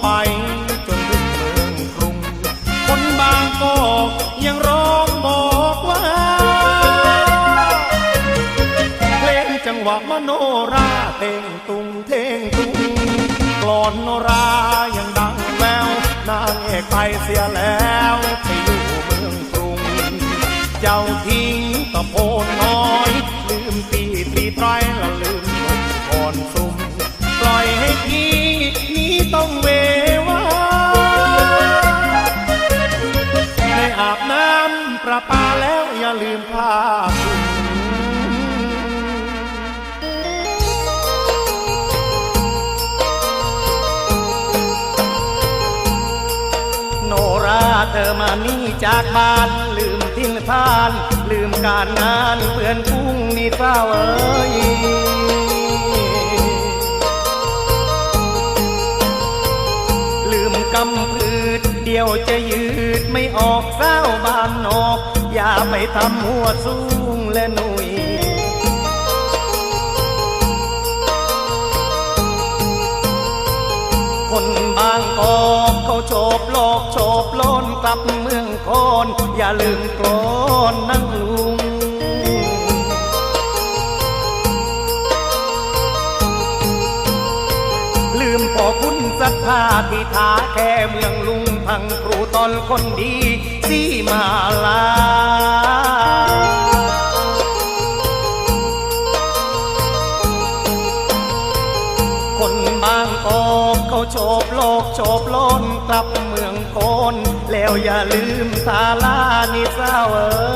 ไปจนถึงเมืองกรุง คนบางก็ยังร้องบอกว่า เพลงจังหวะมโนราเต่งตุงเท่งตุงกลอนโนรายังดังแววนางเอกไปเสียแล้วไปอยู่เมืองกรุง เจ้าที่ ประปาแล้วอย่าลืมผ้าคลุมโนราเธอมานี่จากบ้าน ลืมทิ้งทาน ลืมการงานเพื่อนกุ้งนี่เศร้าเอ้ย เดียวจะยืดไม่ออกเศร้าบ้านนอก อย่าไปทำหัวสูงและหนุ่ยคนบางกอกเขาโฉบโลกโฉบโลนกลับเมืองโคนอย่าลืมกลอนนั่งลุงลืมพอคุณศรัทธาที่ทาแค่เมืองลุงังครูตอนคนดีที่มาลา คนบางกอกเขาโฉบโลกโฉบโลนกลับเมืองโคนแล้วอย่าลืมศาลานิเศร้าเออ